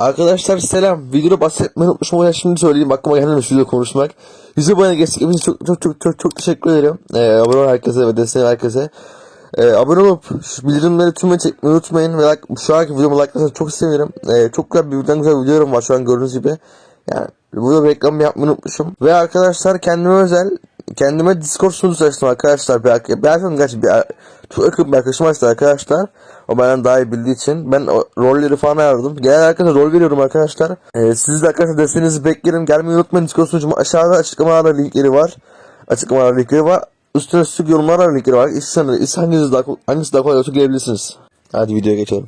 Arkadaşlar selam. Videoda bahsetmeyi unutmuşum ama şimdi söyleyeyim. Aklıma gelmemiş video konuşmak. Yüzü boyuna geçtik. Hepinize çok çok çok çok çok teşekkür ederim. Ee, abone olan herkese ve destek herkese. Ee, abone olup bildirimleri tümüne çekmeyi unutmayın. Ve like, şu anki videomu like'larsanız çok sevinirim. Ee, çok güzel birbirinden güzel videolarım var şu an gördüğünüz gibi. Yani burada bir reklam yapmayı unutmuşum. Ve arkadaşlar kendime özel kendime Discord sunucusu açtım arkadaşlar. Bir, bir arkadaşım gerçi bir, çok yakın bir arkadaşım açtı arkadaşlar. O benden daha iyi bildiği için. Ben o rolleri falan ayarladım. Genel arkadaşlar rol veriyorum arkadaşlar. Ee, siz de arkadaşlar desteğinizi beklerim. Gelmeyi unutmayın. Discord sunucuma aşağıda açıklamalarda linkleri var. Açıklamalarda linkleri var. Üstüne üstlük yorumlarda linkleri var. İsterseniz hangisi daha, hangisi daha kolay olsa girebilirsiniz. Hadi videoya geçelim.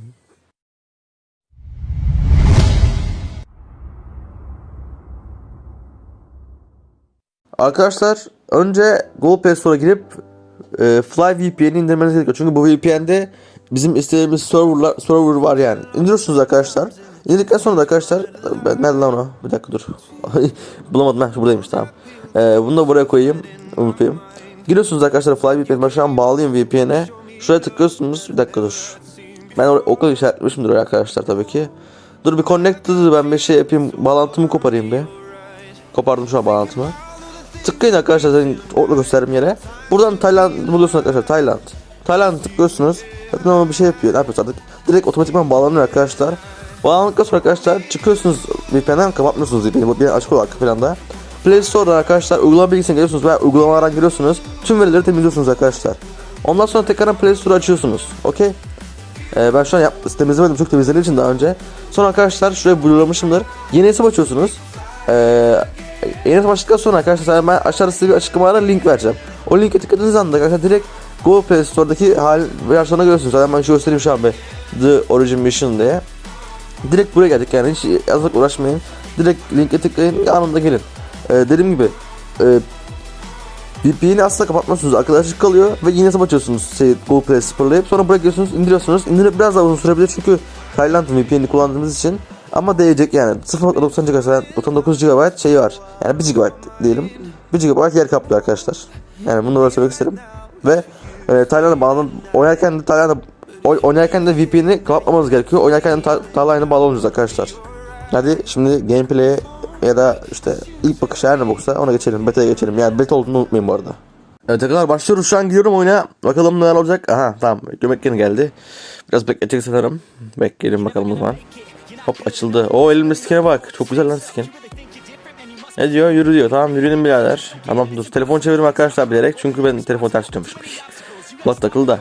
Arkadaşlar önce Google Play Store'a girip e, Fly VPN'i indirmeniz gerekiyor. Çünkü bu VPN'de bizim istediğimiz serverlar, server var yani. İndiriyorsunuz arkadaşlar. İndirdikten sonra da arkadaşlar ben nerede lan o? Bir dakika dur. Bulamadım ben. Buradaymış tamam. E, bunu da buraya koyayım. Unutmayayım. Giriyorsunuz arkadaşlar Fly VPN. Ben şu an bağlayayım VPN'e. Şuraya tıklıyorsunuz. Bir dakika dur. Ben oraya okul işaretlemişimdir arkadaşlar tabii ki. Dur bir connected'ı ben bir şey yapayım. Bağlantımı koparayım bir. Kopardım şu an bağlantımı. Tıklayın arkadaşlar senin orada gösterdiğim yere. Buradan Tayland buluyorsunuz arkadaşlar Tayland. Tayland tıklıyorsunuz. Zaten ama bir şey yapıyor. Ne yapıyorsun artık? Direkt otomatikman bağlanıyor arkadaşlar. Bağlandıktan sonra arkadaşlar çıkıyorsunuz VPN'den kapatmıyorsunuz VPN'i. Bu bir açık olarak planda. Play Store'dan arkadaşlar uygulama bilgisayarına geliyorsunuz veya uygulamalardan giriyorsunuz. Tüm verileri temizliyorsunuz arkadaşlar. Ondan sonra tekrardan Play Store'u açıyorsunuz. Okey? Ee, ben şu an yap, temizlemedim çok temizlediğim için daha önce. Sonra arkadaşlar şuraya bluelamışımdır. Yeni hesap açıyorsunuz. Ee, hesap açtıktan sonra arkadaşlar ben aşağıda size bir açıklamalara link vereceğim. O linke tıkladığınız anda arkadaşlar direkt Google Play Store'daki hal versiyonuna görüyorsunuz. Zaten ben şu göstereyim şu an bir The Origin Mission diye. Direkt buraya geldik yani hiç yazmak uğraşmayın. Direkt linke tıklayın anında gelin. Ee, dediğim gibi e, VPN'i asla kapatmazsınız. Arkadaşlık kalıyor ve yine açıyorsunuz şey, Google Play sıfırlayıp sonra buraya geliyorsunuz indiriyorsunuz. İndirip biraz daha uzun sürebilir çünkü Tayland VPN'i kullandığımız için ama değecek yani 0.90 GB 99 GB şey var. Yani 1 GB diyelim. 1 GB yer kaplıyor arkadaşlar. Yani bunu böyle söylemek isterim. Ve e, Tayland'a bağlan oynarken de Tayland'a oy- oynarken de VPN'i kapatmamamız gerekiyor. Oynarken de ta- Tayland'a bağlanıyoruz arkadaşlar. Hadi şimdi gameplay'e ya da işte ilk bakış her ne boksa ona geçelim. Beta'ya geçelim. Yani beta olduğunu unutmayın bu arada. Evet arkadaşlar başlıyoruz şu an gidiyorum oyuna. Bakalım neler olacak. Aha tamam gömek yeni geldi. Biraz bekletecek sanırım. Bekleyelim bakalım o zaman. Hop açıldı. O elimde skin'e bak. Çok güzel lan skin. Ne diyor? Yürü diyor. Tamam yürüyelim birader. Tamam dur. Telefon çevirim arkadaşlar bilerek. Çünkü ben telefon ters tutuyormuşum. Kulak takıldı da.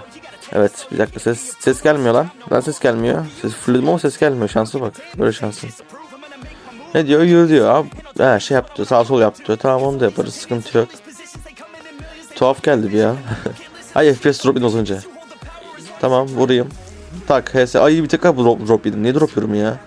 Evet bir dakika ses ses gelmiyor lan. Lan ses gelmiyor. Ses fullledim ama ses gelmiyor. Şansı bak. Böyle şansı. Ne diyor? Yürü diyor. Abi, ha, şey yaptı. Sağ sol yaptı. Tamam onu da yaparız. Sıkıntı yok. Tuhaf geldi bir ya. Ay FPS drop az önce. Tamam vurayım. Tak HS. Ay bir tek drop, drop yedim. Niye drop yiyorum ya?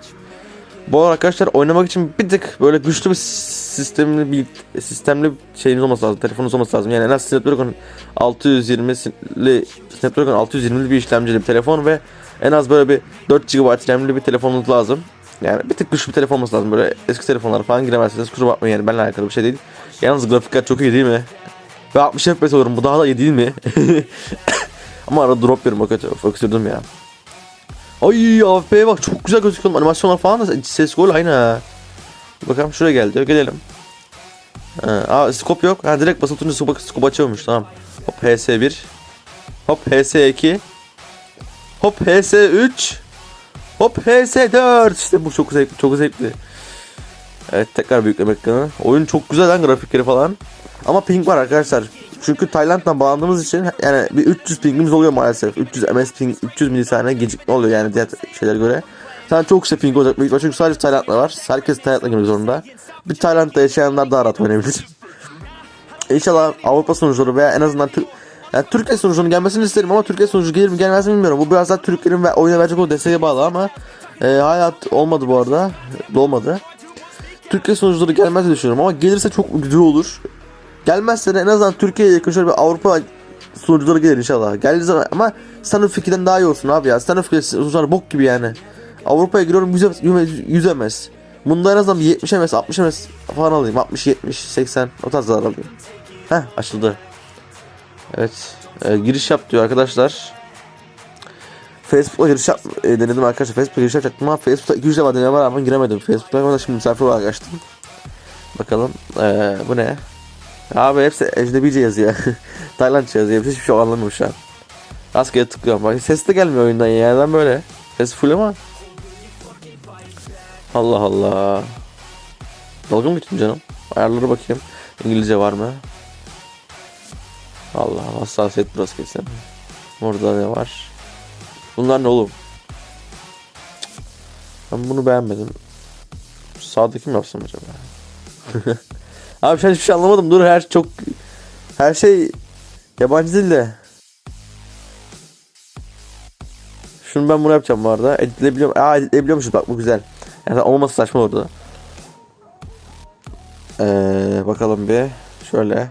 Bu arada arkadaşlar oynamak için bir tık böyle güçlü bir sistemli bir sistemli şeyiniz olması lazım. Telefonunuz olması lazım. Yani en az Snapdragon 620'li Snapdragon 620'li bir işlemcili bir telefon ve en az böyle bir 4 GB RAM'li bir telefonunuz lazım. Yani bir tık güçlü bir telefon olması lazım. Böyle eski telefonlar falan giremezseniz kusura bakmayın yani benimle alakalı bir şey değil. Yalnız grafikler çok iyi değil mi? Ve 60 FPS olurum. Bu daha da iyi değil mi? Ama arada drop yiyorum o kötü. Öksürdüm ya. Ay AFP'ye bak çok güzel gözüküyor. Animasyonlar falan da ses gol aynı. Bakalım şuraya geldi. Gelelim. Ha, aa scope yok. Ha direkt basılı tutunca scope, scope açıyormuş tamam. Hop HS1. Hop HS2. Hop HS3. Hop HS4. İşte bu çok zevkli, çok zevkli. Evet tekrar büyükleme ekranı. Oyun çok güzel lan grafikleri falan. Ama ping var arkadaşlar. Çünkü Tayland'dan bağlandığımız için yani bir 300 pingimiz oluyor maalesef. 300 ms ping, 300 milisaniye gecikme oluyor yani diğer şeylere göre. Sen çok yüksek ping olacak büyük çünkü sadece Tayland'da var. Herkes Tayland'da girmek zorunda. Bir Tayland'da yaşayanlar daha rahat oynayabilir. İnşallah Avrupa sunucuları veya en azından Türk yani Türkiye sunucunun gelmesini isterim ama Türkiye sunucu gelir mi gelmez mi bilmiyorum. Bu biraz daha Türklerin ve oyuna verecek o desteğe bağlı ama e, hayat olmadı bu arada. Olmadı. Türkiye sunucuları gelmez diye düşünüyorum ama gelirse çok güzel olur. Gelmezse de en azından Türkiye'ye yakın şöyle bir Avrupa sunucuları gelir inşallah. Geldiği zaman ama Stanford 2'den daha iyi olsun abi ya. Stanford sunucular bok gibi yani. Avrupa'ya giriyorum 100, 100 MS. Bunda en azından 70 MS, 60 MS falan alayım. 60, 70, 80 o tarzlar alayım. Heh açıldı. Evet. e, giriş yap diyor arkadaşlar. Facebook'a giriş yap, e, denedim arkadaşlar. Facebook'a giriş yapacaktım ama Facebook'ta 200 defa deneme ama giremedim. Facebook'a şimdi misafir olarak açtım. Bakalım ee, bu ne? Abi hepsi ecnebice yazıyor. Taylandça yazıyor. Hiçbir şey anlamıyorum şu an. Rastgele tıklıyorum. Bak ses de gelmiyor oyundan ya. Neden böyle? Ses full ama. Allah Allah. Dalga mı geçtin canım? Ayarlara bakayım. İngilizce var mı? Allah hassasiyet burası kesin. Orada ne var? Bunlar ne oğlum? Ben bunu beğenmedim. Sağdaki mi yapsam acaba? Abi şu an hiçbir şey anlamadım. Dur her çok her şey yabancı dilde. Şunu ben bunu yapacağım bu arada. Editleyebiliyorum. Aa editleyebiliyormuşuz bak bu güzel. Yani olması saçma orada. Ee, bakalım bir. Şöyle.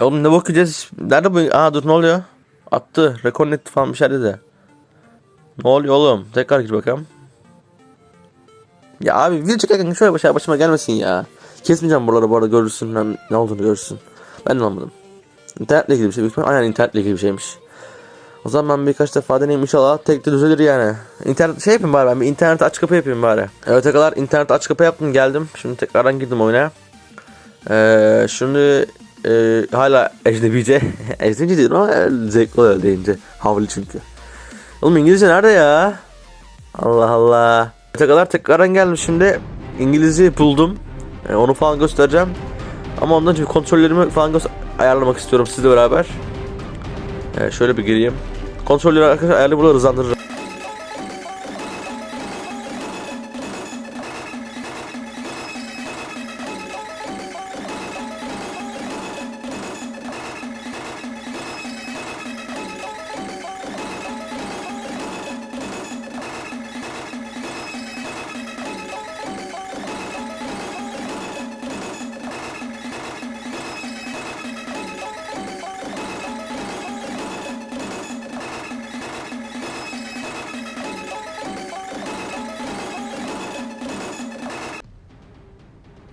E oğlum ne bakacağız? Nerede bu? Aa dur ne oluyor? Attı. Reconnect falan bir şey dedi. Ne oluyor oğlum? Tekrar gir bakalım. Ya abi video çekerken şöyle başa başıma gelmesin ya. Kesmeyeceğim buraları bu arada görürsün ben ne olduğunu görürsün. Ben de anlamadım. İnternetle ilgili bir şey büyük. Aynen internetle ilgili bir şeymiş. O zaman ben birkaç defa deneyim inşallah tek de düzelir yani. İnternet şey yapayım bari ben bir internet aç kapı yapayım bari. Evet kadar internet aç kapı yaptım geldim. Şimdi tekrardan girdim oyuna. Ee, şimdi e, hala ecnebice. ecnebice diyorum ama zevkli oluyor deyince. Havli çünkü. Oğlum İngilizce nerede ya? Allah Allah. Kadar tekrardan geldim şimdi. İngilizce buldum. Ee, onu falan göstereceğim. Ama ondan önce kontrollerimi falan ayarlamak istiyorum sizle beraber. Ee, şöyle bir gireyim. Kontrolleri arkadaşlar ayarlı burada hızlandırır.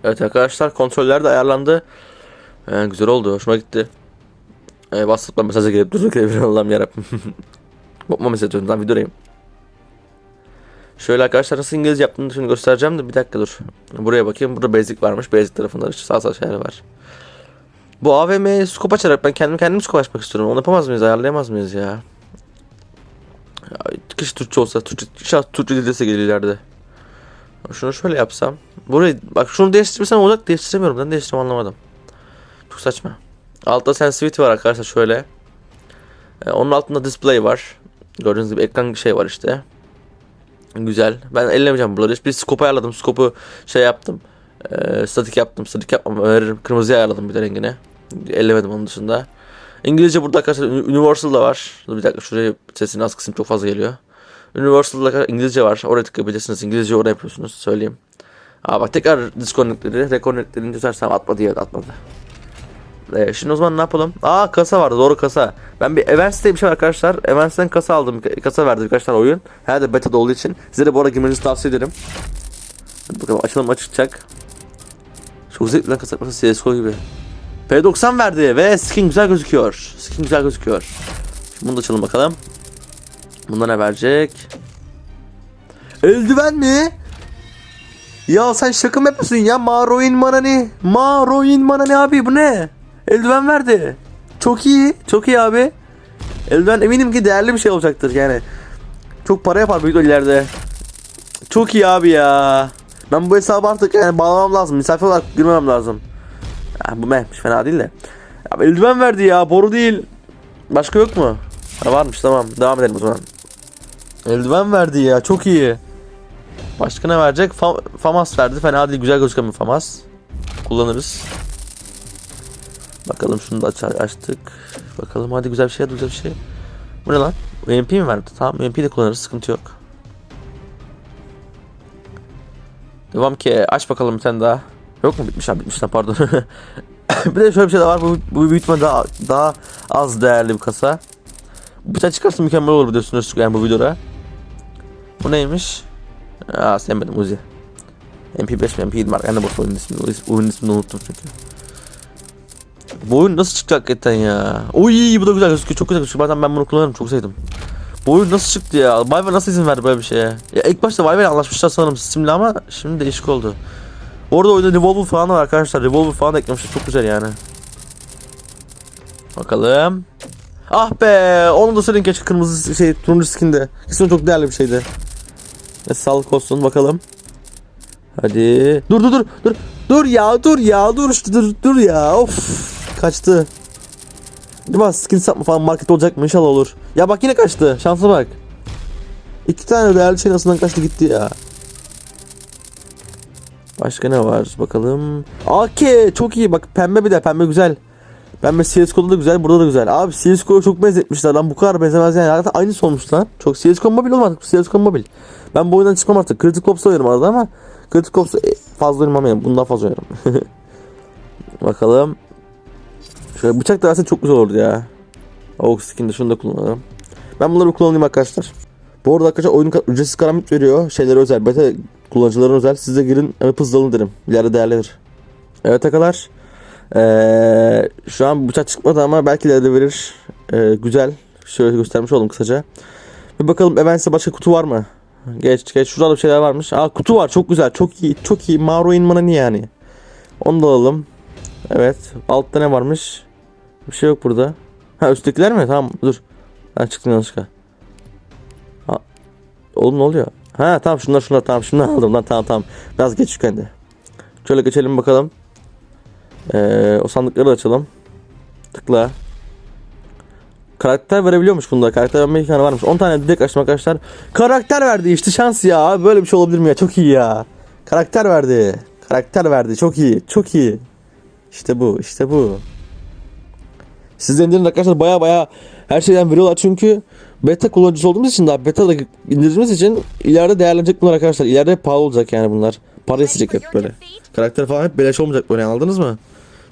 Evet arkadaşlar kontroller de ayarlandı. Ee, güzel oldu. Hoşuma gitti. Ee, WhatsApp'tan mesaja gelip durduk bir Allah'ım yarabbim. Bakma mesaj atıyorum. Lan videodayım. Şöyle arkadaşlar nasıl İngilizce yaptığını şimdi göstereceğim de bir dakika dur. Buraya bakayım. Burada basic varmış. Basic tarafında sağ sağ şeyler var. Bu AVM'ye scope açarak ben kendim kendim scope açmak istiyorum. Onu yapamaz mıyız? Ayarlayamaz mıyız ya? ya keşke Türkçe olsa. Türkçe, inşallah Türkçe dilse gelir. Şunu şöyle yapsam. Burayı bak şunu değiştirsem olacak değiştiremiyorum. Ben değiştirem anlamadım. Çok saçma. Altta sensitivity var arkadaşlar şöyle. Ee, onun altında display var. Gördüğünüz gibi ekran şey var işte. Güzel. Ben ellemeyeceğim buraları. Bir scope ayarladım. Scope'u şey yaptım. Ee, statik yaptım. Statik yapmam öneririm. Kırmızıya ayarladım bir de rengine. Ellemedim onun dışında. İngilizce burada arkadaşlar Universal da var. Dur bir dakika şuraya sesini az kısım çok fazla geliyor. Universal'da İngilizce var. Oraya tıklayabilirsiniz. İngilizce oraya yapıyorsunuz. Söyleyeyim. Aa bak tekrar disconnectleri, reconnectlerini düzersem atmadı ya atmadı. Ee, şimdi o zaman ne yapalım? Aa kasa vardı doğru kasa. Ben bir Events bir şey var arkadaşlar. Events'ten kasa aldım. Kasa verdi birkaç tane oyun. Herhalde beta'da olduğu için. Size de bu arada girmenizi tavsiye ederim. Hadi bakalım açalım açılacak. Çok zevkli lan kasa kasa CSGO gibi. P90 verdi ve skin güzel gözüküyor. Skin güzel gözüküyor. Şimdi bunu da açalım bakalım. Bunda ne verecek? Eldiven mi? Ya sen şaka mı yapıyorsun ya? Maroin Manani. Maroin Manani abi bu ne? Eldiven verdi. Çok iyi. Çok iyi abi. Eldiven eminim ki değerli bir şey olacaktır yani. Çok para yapar büyük ileride. Çok iyi abi ya. Ben bu hesabı artık yani bağlamam lazım. Misafir olarak girmemem lazım. Ya, bu neymiş fena değil de. Ya, eldiven verdi ya boru değil. Başka yok mu? Ha, varmış tamam devam edelim o zaman. Eldiven verdi ya çok iyi. Başka ne verecek? Fa Famas verdi. Fena değil. Güzel gözüken bir Famas. Kullanırız. Bakalım şunu da aç açtık. Bakalım hadi güzel bir şey güzel bir şey. Bu ne lan? UMP mi verdi? Tamam UMP de kullanırız. Sıkıntı yok. Devam ki aç bakalım bir tane daha. Yok mu bitmiş ha bitmiş lan pardon. bir de şöyle bir şey de var. Bu, bu büyük ihtimalle daha, daha az değerli bir kasa. Bir tane çıkarsa mükemmel olur biliyorsunuz yani bu videoda. Bu neymiş? Aa sevmedim Uzi. MP5 mi MP7 var. Yani boş oyunun ismini, oyunun ismini unuttum çünkü. Bu oyun nasıl çıktı hakikaten ya? Oy bu da güzel gözüküyor. Çok güzel gözüküyor. Zaten ben bunu kullanırım. Çok sevdim. Bu oyun nasıl çıktı ya? Valve nasıl izin verdi böyle bir şeye? Ya ilk başta Valve ile anlaşmışlar sanırım Steam'le ama şimdi değişik oldu. Orada oyunda Revolver falan var arkadaşlar. Revolver falan da eklemişler. Çok güzel yani. Bakalım. Ah be! Onu da söyleyin keşke kırmızı şey turuncu skinde. Kesin çok değerli bir şeydi. Neyse sağlık olsun bakalım. Hadi. Dur dur dur dur. Dur ya dur ya dur işte dur dur ya. Of. Kaçtı. Acaba skin satma falan market olacak mı? İnşallah olur. Ya bak yine kaçtı. Şansa bak. İki tane değerli şey arasından kaçtı gitti ya. Başka ne var? Bakalım. AK çok iyi bak pembe bir de pembe güzel. Pembe CSGO'da da güzel burada da güzel. Abi CSGO'ya çok benzetmişler lan bu kadar benzemez yani. Zaten aynısı olmuş lan. Çok CSGO mobil olmadı. CSGO mobil. Ben bu oyundan çıkmam artık. Critical Ops'ta oynuyorum arada ama Critical Ops'ta fazla oynamam yani. Bundan fazla oynarım. Bakalım. Şöyle bıçak da verse çok güzel olurdu ya. Oak skin'de şunu da kullanalım. Ben bunları kullanayım arkadaşlar. Bu arada arkadaşlar oyun ücretsiz karamit veriyor. Şeylere özel. Beta kullanıcıların özel. Siz de girin hızlı alın derim. İleride değerlidir. Evet arkadaşlar. Ee, şu an bıçak çıkmadı ama belki ileride verir. Ee, güzel. Şöyle göstermiş oldum kısaca. Bir bakalım Evanes'te başka kutu var mı? Geç geç. Şurada bir şeyler varmış. Aa kutu var. Çok güzel. Çok iyi. Çok iyi. Maro Inman'ı yani. Onu da alalım. Evet. Altta ne varmış? Bir şey yok burada. Ha üsttekiler mi? Tamam dur. Ben çıktım yanlışlıkla. Ha. Oğlum ne oluyor? Ha tamam şunlar şunlar tamam şunlar aldım lan tamam tamam. Biraz geç kendi. Şöyle geçelim bakalım. Ee, o sandıkları açalım. Tıkla. Karakter verebiliyormuş bunda. Karakter verme imkanı varmış. 10 tane direkt açtım arkadaşlar. Karakter verdi işte şans ya. Böyle bir şey olabilir mi ya? Çok iyi ya. Karakter verdi. Karakter verdi. Çok iyi. Çok iyi. İşte bu. işte bu. Siz indirin arkadaşlar baya baya her şeyden veriyorlar çünkü beta kullanıcısı olduğumuz için daha beta da indirdiğimiz için ileride değerlenecek bunlar arkadaşlar. İleride pahalı olacak yani bunlar. Para isteyecek hep böyle. Karakter falan hep beleş olmayacak böyle anladınız mı?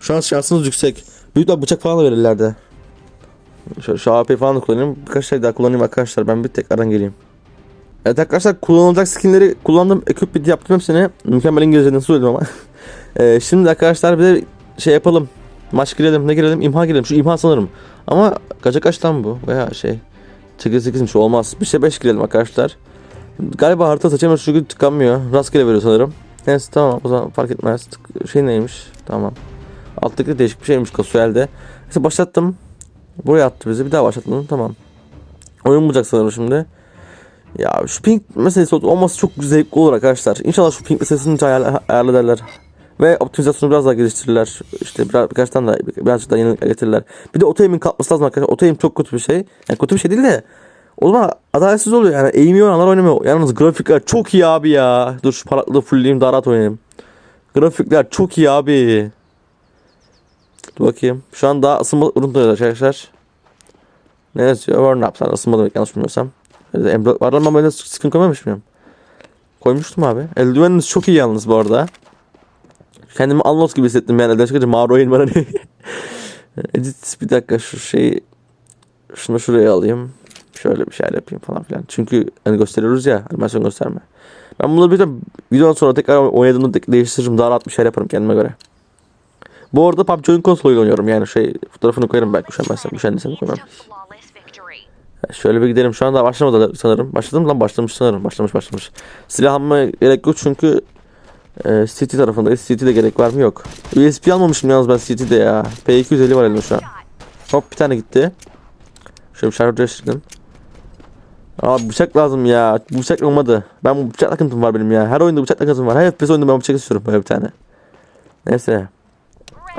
Şu an şansınız yüksek. Büyük bir bıçak falan da verirler de. Şu, şu AP falan da kullanayım. Birkaç şey daha kullanayım arkadaşlar. Ben bir tekrardan geleyim. Evet arkadaşlar kullanılacak skinleri kullandım. Equipment yaptım hepsini. Mükemmel İngilizce nasıl söyledim ama. Ee, şimdi arkadaşlar bir de şey yapalım. Maç girelim. Ne girelim? İmha girelim. Şu imha sanırım. Ama kaça kaç lan bu? Veya şey. 8 8'miş olmaz. Bir şey 5 girelim arkadaşlar. Galiba harita seçemiyoruz çünkü tıkanmıyor. Rastgele veriyor sanırım. Neyse tamam o zaman fark etmez. Şey neymiş? Tamam. Alttaki değişik bir şeymiş kasuelde. Neyse başlattım. Buraya attı bizi. Bir daha başlattım. Tamam. Oyun bulacak sanırım şimdi. Ya şu ping meselesi olması çok zevkli olur arkadaşlar. İnşallah şu ping meselesini ayar, ayarlarlar. Ve optimizasyonu biraz daha geliştirirler. İşte biraz, birkaç tane daha birazcık daha yenilikler getirirler. Bir de otoyaimin kalkması lazım arkadaşlar. Otoyim çok kötü bir şey. Yani kötü bir şey değil de o zaman adaletsiz oluyor yani. Eğimi oynanlar oynamıyor. Yalnız grafikler çok iyi abi ya. Dur şu parlaklığı fullleyeyim daha rahat oynayayım. Grafikler çok iyi abi. Bakayım. Şu an daha ısınma ürünleri arkadaşlar. Ne yazıyor? Warn up. Sen ısınma yanlış bilmiyorsam. Emre var ama ben skin koymamış mıyım? Koymuştum abi. Eldiveniniz çok iyi yalnız bu arada. Kendimi Alnos gibi hissettim yani. Elden çıkınca Maro'yum bana ne? Edit bir dakika şu şeyi şunu şuraya alayım. Şöyle bir şeyler yapayım falan filan. Çünkü hani gösteriyoruz ya animasyon gösterme. Ben bunları bir de videodan sonra tekrar oynadığımda de- değiştiririm. Daha rahat bir şeyler yaparım kendime göre. Bu arada PUBG oyun konsoluyla oynuyorum yani şey fotoğrafını koyarım belki üşenmezsem. Üşendiysem koymam. Şöyle bir gidelim. Şu an daha başlamadı sanırım. Başladı mı lan? Başlamış sanırım. Başlamış başlamış. Silah almaya gerek yok çünkü e, City tarafındayız. City'de gerek var mı? Yok. USB almamışım yalnız ben City'de ya. P250 var elimde şu an. Hop bir tane gitti. Şöyle bir şarjı değiştirdim. Abi bıçak lazım ya. Bıçak olmadı. Ben bu bıçak takıntım var benim ya. Her oyunda bıçak takıntım var. Her FPS oyunda ben bıçak istiyorum böyle bir tane. Neyse.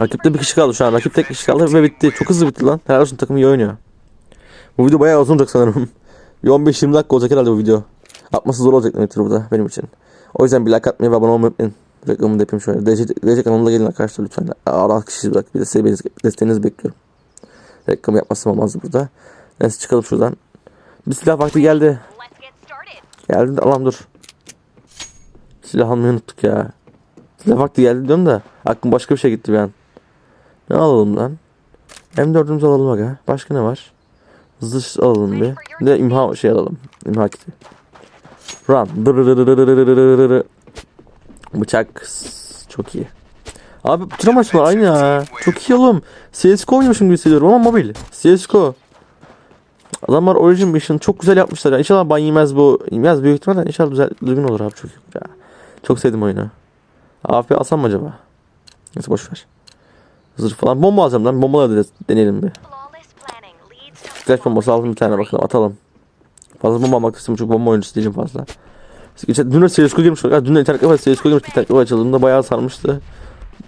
Rakipte bir kişi kaldı şu an. Rakip tek kişi kaldı ve bitti. Çok hızlı bitti lan. Helal olsun takım iyi oynuyor. Bu video bayağı uzun olacak sanırım. Bir 15-20 dakika olacak herhalde bu video. Atması zor olacak demektir burada benim için. O yüzden bir like atmayı ve abone olmayı unutmayın. Reklamını da yapayım şöyle. DC, kanalına gelin arkadaşlar lütfen. Ara kişi bırak. Bir de seviyeniz, desteğinizi bekliyorum. Reklam yapmazsam olmazdı burada. Neyse çıkalım şuradan. Bir silah vakti geldi. Geldi de alam dur. Silah almayı unuttuk ya. Silah vakti geldi diyorum da aklım başka bir şey gitti bir an. Ne alalım lan? M4'ümüzü alalım aga. Başka ne var? Hızlı alalım bir. Bir de imha şey alalım. İmha kiti. Run. Bıçak. Çok iyi. Abi bütün maçlar aynı ya. Çok iyi oğlum. CSGO oynamışım gibi hissediyorum ama mobil. CSGO. Adamlar Origin Mission çok güzel yapmışlar. Ya. İnşallah ban yemez bu. Yemez büyük ihtimalle inşallah güzel, düzgün olur abi çok ya. Çok sevdim oyunu. AFP asam mı acaba? Neyse boşver. Zırh falan. Bomba alacağım lan. Bombaları da deneyelim bir. Flash bombası aldım bir tane bakalım atalım. Fazla bomba almak istiyorum çünkü bomba oyuncusu değilim fazla. Dün de CSGO girmiş. Dün de internet kafe CSGO girmiş. İnternet kafe açıldığında bayağı sarmıştı.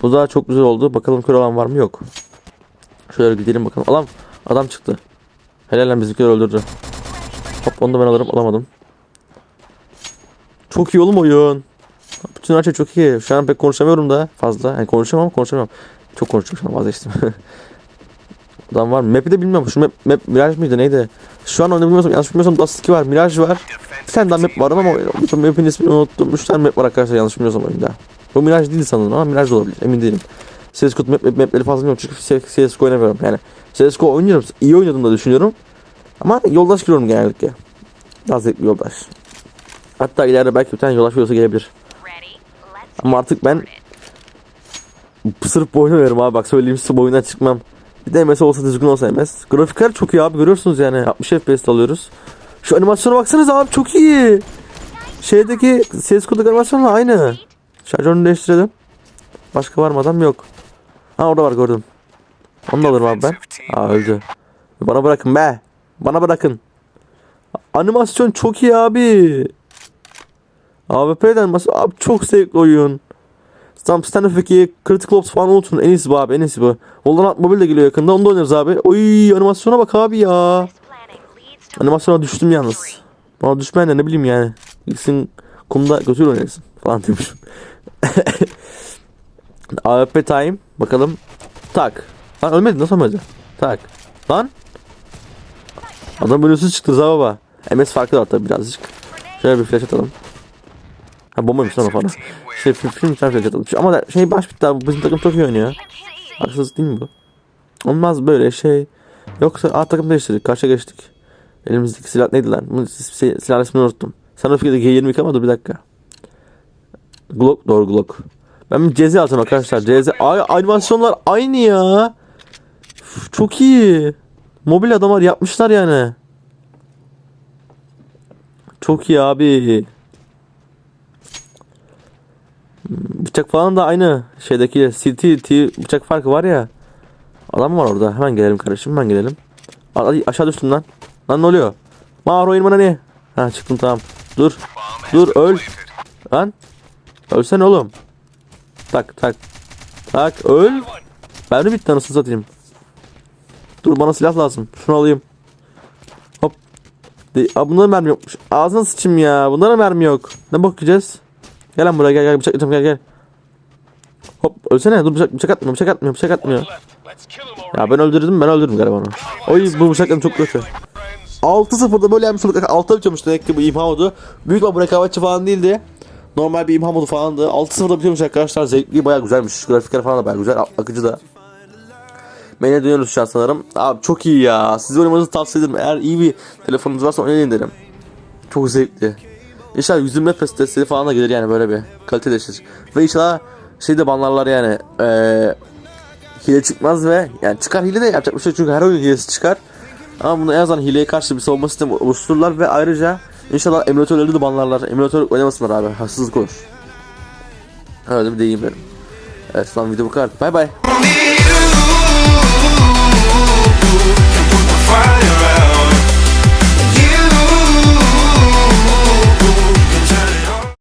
Bu da çok güzel oldu. Bakalım kör olan var mı yok. Şöyle gidelim bakalım. Adam adam çıktı. Helal lan bizimkiler öldürdü. Hop onu da ben alırım alamadım. Çok iyi oğlum oyun. Bütün her şey çok iyi. Şu an pek konuşamıyorum da fazla. Yani konuşamam konuşamam. Çok konuştum şu an vazgeçtim. Adam var. Map'i de bilmiyorum. Şu map, map Mirage mıydı neydi? Şu an onu bilmiyorsam yanlış bilmiyorsam Dust 2 var. Mirage var. Bir tane daha map var ama o map'in ismini unuttum. 3 tane map var arkadaşlar yanlış bilmiyorsam oyunda. Bu Mirage değil sanırım ama Mirage de olabilir. Emin değilim. CSGO map, map, mapleri fazla bilmiyorum çünkü CSGO oynamıyorum yani. CSGO oynuyorum. iyi oynadım da düşünüyorum. Ama yoldaş giriyorum genellikle. Daha zevkli yoldaş. Hatta ileride belki bir tane yoldaş videosu gelebilir. Ama artık ben sırf bu oyunu veririm abi bak söyleyeyim size bu oyundan çıkmam. Bir de MS olsa düzgün olsa MS. Grafikler çok iyi abi görüyorsunuz yani 60 FPS alıyoruz. Şu animasyona baksanıza abi çok iyi. Şeydeki CSGO'daki animasyonla aynı. Şarjörünü değiştirelim. Başka var mı adam yok. Ha orada var gördüm. Onu da alırım abi ben. Aa öldü. Bana bırakın be. Bana bırakın. Animasyon çok iyi abi. AWP'den animasyon abi çok zevkli oyun. Tam Stand Up 2, Critical Ops falan unutun. En iyisi bu abi en iyisi bu. Valorant Mobile de geliyor yakında. Onu da oynarız abi. Oy animasyona bak abi ya. Animasyona düştüm yalnız. Bana düşmeyen de ne bileyim yani. Gitsin kumda götür oynasın falan demişim. AWP time. Bakalım. Tak. Lan ölmedi nasıl ölmedi? Tak. Lan. Adam ölüsüz çıktı Rıza baba. MS farkı var tabi birazcık. Şöyle bir flash atalım. Ha bombaymış lan o falan. Şey film, film sen flash atalım. Ama şey baş bitti abi. Bizim takım çok iyi oynuyor. Haksız değil mi bu? Olmaz böyle şey. Yoksa A takım değiştirdik. Karşıya geçtik. Elimizdeki silah neydi lan? Bunun si- silah ismini unuttum. Sen o fikirde G22 ama dur bir dakika. Glock doğru Glock. Ben bir CZ alacağım arkadaşlar. CZ. Ay animasyonlar aynı ya. Üf, Çok iyi. Mobil adamlar yapmışlar yani. Çok iyi abi. Bıçak falan da aynı şeydeki CT T bıçak farkı var ya. Adam var orada. Hemen gelelim kardeşim. Hemen gelelim. Hadi aşağı düştüm lan. Lan ne oluyor? Mağara oyun bana ne? Ha çıktım tamam. Dur. Dur öl. Lan. Ölsene oğlum. Tak tak. Tak öl. Ben de bitti anasını satayım. Dur bana silah lazım. Şunu alayım. Hop. De Aa, bunların mermi yokmuş. Ağzına sıçayım ya. Bunlara mermi yok. Ne bakacağız? Gel lan buraya gel gel bıçak gel gel. Hop ölsene dur bıçak, bıçak atmıyor bıçak atmıyor bıçak atmıyor. Ya ben öldürdüm ben öldürdüm galiba onu. Oy bu bıçaklarım çok kötü. 6-0'da böyle yapmış olduk. 6'da bitiyormuş demek ki bu imha modu. Büyük bir rekabetçi falan değildi. Normal bir imha modu falandı. 6-0'da bitiyormuş arkadaşlar. Zevkli bayağı güzelmiş. Grafikler falan da bayağı güzel. Akıcı da. Main'e dönüyoruz şu an sanırım. Abi çok iyi ya. Size oynamanızı tavsiye ederim. Eğer iyi bir telefonunuz varsa oynayın derim. Çok zevkli. İnşallah 120 FPS testleri falan da gelir yani böyle bir kaliteleşir. Ve inşallah şey de banlarlar yani. Eee hile çıkmaz ve yani çıkar hile de yapacak bir şey çünkü her oyun hilesi çıkar. Ama bunu en azından hileye karşı bir savunma sistemi oluştururlar ve ayrıca inşallah emülatörleri de banlarlar. Emülatör oynamasınlar abi. Haksızlık olur. Öyle bir deyim benim. Evet lan video bu kadar. Bay bay.